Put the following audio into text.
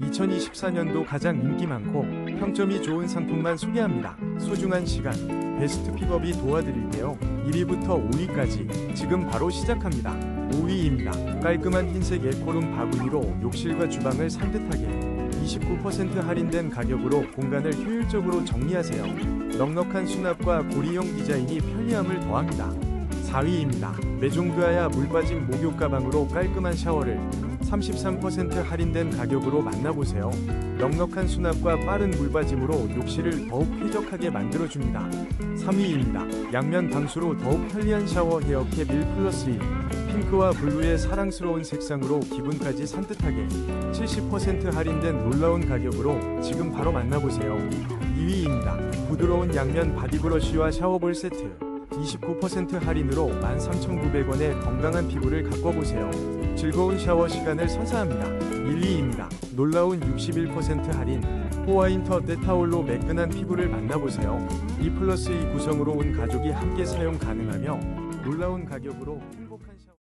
2024년도 가장 인기 많고 평점이 좋은 상품만 소개합니다. 소중한 시간, 베스트 픽업이 도와드릴게요. 1위부터 5위까지 지금 바로 시작합니다. 5위입니다. 깔끔한 흰색 에코룸 바구니로 욕실과 주방을 산뜻하게 29% 할인된 가격으로 공간을 효율적으로 정리하세요. 넉넉한 수납과 고리형 디자인이 편리함을 더합니다. 4위입니다. 메종드아야 물빠짐 목욕 가방으로 깔끔한 샤워를 33% 할인된 가격으로 만나보세요. 넉넉한 수납과 빠른 물받임으로 욕실을 더욱 쾌적하게 만들어줍니다. 3위입니다. 양면 방수로 더욱 편리한 샤워 헤어캡 1 플러스 1 핑크와 블루의 사랑스러운 색상으로 기분까지 산뜻하게 70% 할인된 놀라운 가격으로 지금 바로 만나보세요. 2위입니다. 부드러운 양면 바디브러쉬와 샤워볼 세트 29% 할인으로 13,900원에 건강한 피부를 가꿔보세요. 즐거운 샤워 시간을 선사합니다. 1위입니다. 놀라운 61% 할인 호와인터 때타올로 매끈한 피부를 만나보세요. 2 플러스 2 구성으로 온 가족이 함께 사용 가능하며 놀라운 가격으로 행복한 샤워